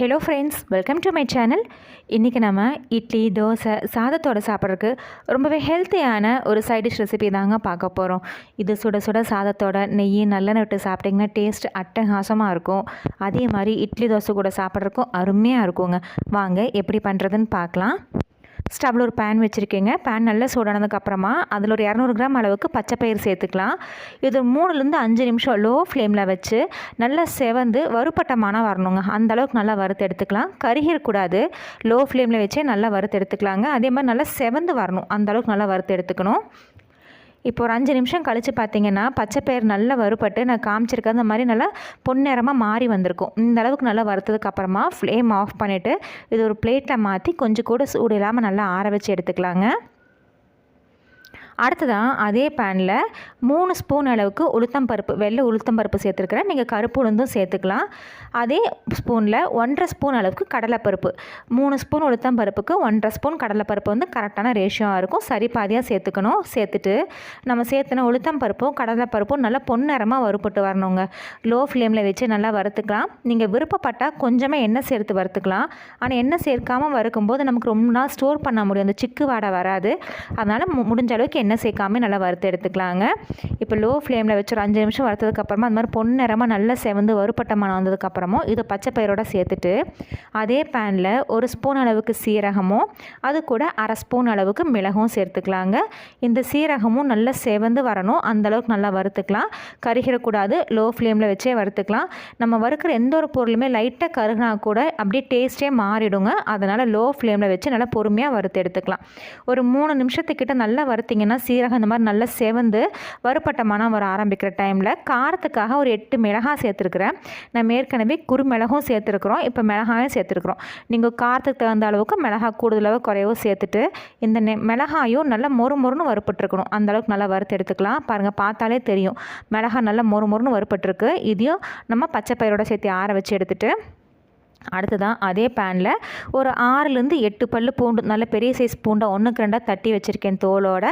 Hello friends welcome to my channel இன்றைக்கி நம்ம இட்லி தோசை சாதத்தோட சாப்பிட்றதுக்கு ரொம்பவே ஹெல்த்தியான ஒரு சைட் டிஷ் ரெசிபி தாங்க பார்க்க போகிறோம் இது சுட சுட சாதத்தோட நெய் நல்லெண்ணெய் விட்டு சாப்பிட்டிங்கன்னா டேஸ்ட் அட்டகாசமாக இருக்கும். அதே மாதிரி இட்லி தோசை கூட சாப்பிட்றதுக்கும் அருமையாக இருக்குங்க. வாங்க எப்படி பண்ணுறதுன்னு பார்க்கலாம். ஸ்டவ்வில் ஒரு பேன் வச்சுருக்கேங்க. பேன் நல்லா சூடானதுக்கப்புறமா அதில் ஒரு இரநூறு கிராம் அளவுக்கு பச்சை பயிர் சேர்த்துக்கலாம். இது மூணுலேருந்து அஞ்சு நிமிஷம் லோ ஃப்ளேமில் வச்சு நல்லா செவந்து வறுப்பட்டமான வரணுங்க. அந்த அளவுக்கு நல்லா வறுத்து எடுத்துக்கலாம். கருகிடக்கூடாது லோ ஃப்ளேமில் வச்சே நல்லா வறுத்து எடுத்துக்கலாங்க. அதே மாதிரி நல்லா செவந்து வரணும். அந்த அளவுக்கு நல்லா வறுத்து எடுத்துக்கணும். இப்போ ஒரு அஞ்சு நிமிஷம் கழித்து பார்த்தீங்கன்னா பச்சை பயிர் நல்லா வறுபட்டு நான் காமிச்சிருக்கேன். அந்த மாதிரி நல்லா பொன்னிறமாக மாறி வந்திருக்கும். இந்த அளவுக்கு நல்லா வறுத்ததுக்கு அப்புறமா ஃப்ளேம் ஆஃப் பண்ணிவிட்டு இது ஒரு பிளேட்டில் மாற்றி கொஞ்சம் கூட சூடு இல்லாமல் நல்லா ஆற வச்சு எடுத்துக்கலாங்க. அடுத்ததான் அதே பேனில் மூணு ஸ்பூன் அளவுக்கு உளுத்தம் பருப்பு வெள்ளை உளுத்தம் பருப்பு சேர்த்துருக்குறேன். நீங்கள் கருப்பு உளுந்தும் சேர்த்துக்கலாம். அதே ஸ்பூனில் ஒன்றரை ஸ்பூன் அளவுக்கு கடலைப்பருப்பு. மூணு ஸ்பூன் உளுத்தம் பருப்புக்கு ஒன்றரை ஸ்பூன் கடலைப்பருப்பு வந்து கரெக்டான ரேஷியோவாக இருக்கும். சரி பாதியாக சேர்த்துக்கணும். சேர்த்துட்டு நம்ம சேர்த்துன உளுத்தம் பருப்பும் கடலைப்பருப்பும் நல்லா பொன்னிறமாக வறுப்பட்டு வரணுங்க. லோ ஃப்ளேமில் வச்சு நல்லா வறுத்துக்கலாம். நீங்கள் விருப்பப்பட்டால் கொஞ்சமாக எண்ணெய் சேர்த்து வறுத்துக்கலாம். ஆனால் எண்ணெய் சேர்க்காமல் வறுக்கும்போது நமக்கு ரொம்ப நாள் ஸ்டோர் பண்ண முடியும். அந்த சிக்கு வாடை வராது. அதனால் முடிஞ்ச அளவுக்கு எண்ணெய் சேர்க்காம நல்லா வறுத்து எடுத்துக்கலாங்க. இப்போ லோ ஃப்ளேமில் வச்சு ஒரு அஞ்சு நிமிஷம் வறுத்ததுக்கப்புறமா அந்த மாதிரி பொன்னிறமாக நல்லா செவந்து வறுப்பட்ட மனம் வந்ததுக்கப்புறமும் இதை பச்சை பயிரோட சேர்த்துட்டு அதே பேனில் ஒரு ஸ்பூன் அளவுக்கு சீரகமும் அது கூட அரை ஸ்பூன் அளவுக்கு மிளகும் சேர்த்துக்கலாங்க. இந்த சீரகமும் நல்லா செவந்து வரணும். அந்தளவுக்கு நல்லா வறுத்துக்கலாம். கருகிடக்கூடாது. லோ ஃப்ளேமில் வச்சே வறுத்துக்கலாம். நம்ம வறுக்கிற எந்த ஒரு பொருளுமே லைட்டாக கருகினா கூட அப்படியே டேஸ்ட்டே மாறிடுங்க. அதனால் லோ ஃப்ளேமில் வச்சு நல்லா பொறுமையாக வறுத்து எடுத்துக்கலாம். ஒரு மூணு நிமிஷத்துக்கிட்ட நல்லா வறுத்திங்கன்னா சீரகம் இந்த மாதிரி நல்லா செவந்து வறுப்பட்ட மனம் வர ஆரம்பிக்கிற டைமில் காரத்துக்காக ஒரு எட்டு மிளகாய் சேர்த்துருக்குறேன். நம்ம ஏற்கனவே குறுமிளகும் சேர்த்துருக்குறோம். இப்போ மிளகாயும் சேர்த்துருக்குறோம். நீங்கள் காரத்துக்கு தகுந்த அளவுக்கு மிளகாய் கூடுதலாக குறையவோ சேர்த்துட்டு இந்த நெ மிளகாயும் நல்லா மொறு மொறுன்னு வறுப்பட்டுருக்கணும் அந்த அளவுக்கு நல்லா வறுத்து எடுத்துக்கலாம். பாருங்கள் பார்த்தாலே தெரியும். மிளகாய் நல்லா மொறு மொறுன்னு வறுப்பட்டுருக்கு இதையும் நம்ம பச்சை பயிரோட சேர்த்து ஆற வச்சு எடுத்துகிட்டு அடுத்ததான் அதே பேனில் ஒரு ஆறுலேருந்து எட்டு பல்லு பூண்டு நல்ல பெரிய சைஸ் பூண்டை ஒன்றுக்கு ரெண்டாக தட்டி வச்சுருக்கேன் தோலோட.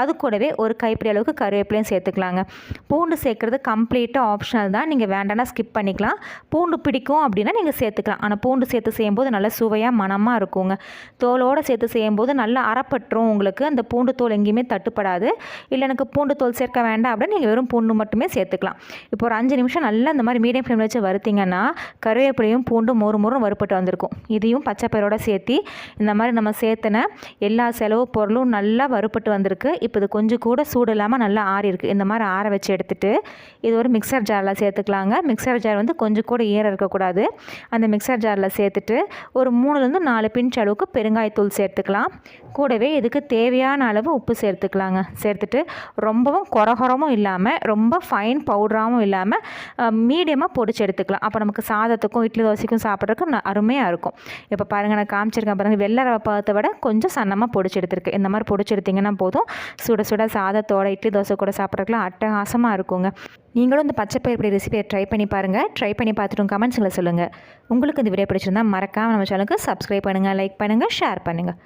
அது கூடவே ஒரு கைப்பிடி அளவுக்கு கருவேப்பிலையும் சேர்த்துக்கலாங்க. பூண்டு சேர்க்குறது கம்ப்ளீட்டாக ஆப்ஷனல் தான். நீங்கள் வேண்டாம்னா ஸ்கிப் பண்ணிக்கலாம். பூண்டு பிடிக்கும் அப்படின்னா நீங்கள் சேர்த்துக்கலாம். ஆனால் பூண்டு சேர்த்து செய்யும்போது நல்லா சுவையாக மணமாக இருக்குங்க. தோலோடு சேர்த்து செய்யும்போது நல்லா அறப்பட்டுரும் உங்களுக்கு. அந்த பூண்டு தோல் எங்கேயுமே தட்டுப்படாது. இல்லை எனக்கு பூண்டு தோல் சேர்க்க வேண்டாம் அப்படின்னு நீங்கள் வெறும் பூண்டு மட்டுமே சேர்த்துக்கலாம். இப்போ ஒரு அஞ்சு நிமிஷம் நல்லா இந்த மாதிரி மீடியம் ஃப்ளேமில் வச்சு வறுத்தீங்கன்னா கருவேப்பிலையும் பூண்டும் மொறு மொறும் வறுப்பட்டு வந்திருக்கும். இதையும் பச்சை பயிரோட சேர்த்தி இந்த மாதிரி நம்ம சேர்த்துன எல்லா செலவு பொருளும் நல்லா வறுப்பட்டு வந்திருக்கு. இப்போ இது கொஞ்சம் கூட சூடு இல்லாமல் நல்லா ஆறி இந்த மாதிரி ஆற வச்சு எடுத்துட்டு இது ஒரு மிக்சர் ஜாரில் சேர்த்துக்கலாங்க. மிக்சர் ஜார் வந்து கொஞ்சம் கூட ஈரம் இருக்கக்கூடாது அந்த மிக்சர் ஜாரில் சேர்த்துட்டு ஒரு மூணுலேருந்து நாலு பிஞ்ச் அளவுக்கு பெருங்காயத்தூள் சேர்த்துக்கலாம். கூடவே இதுக்கு தேவையான அளவு உப்பு சேர்த்துக்கலாங்க. சேர்த்துட்டு ரொம்பவும் குறகுறமும் இல்லாமல் ரொம்ப ஃபைன் பவுடராகவும் இல்லாமல் மீடியமாக பொடிச்சு எடுத்துக்கலாம். அப்போ நமக்கு சாதத்துக்கும் இட்லி தோசைக்கும் சாப்பிட்றதுக்கு நான் அருமையாக இருக்கும். இப்போ பாருங்கள் நான் காமிச்சிருக்கேன் பாருங்கள் வெள்ளை ரவை பழத்தை விட கொஞ்சம் சன்னமாக பொடிச்சு எடுத்திருக்கு இந்த மாதிரி பொடிச்சு எடுத்திங்கன்னா போதும். சுட சுட சாதத்தோட இட்லி தோசை கூட சாப்பிட்றதுக்குலாம் அட்டகாசமாக இருக்குங்க. நீங்களும் இந்த பச்சை பயிர் ரெசிபியை ட்ரை பண்ணி பாருங்கள் ட்ரை பண்ணி பார்த்துட்டு கமெண்ட்ஸில் சொல்லுங்கள் உங்களுக்கு இந்த வீடியோ பிடிச்சிருந்தா மறக்காமல் நம்ம சேனலுக்கு சப்ஸ்கிரைப் பண்ணுங்கள் லைக் பண்ணுங்கள் ஷேர் பண்ணுங்கள்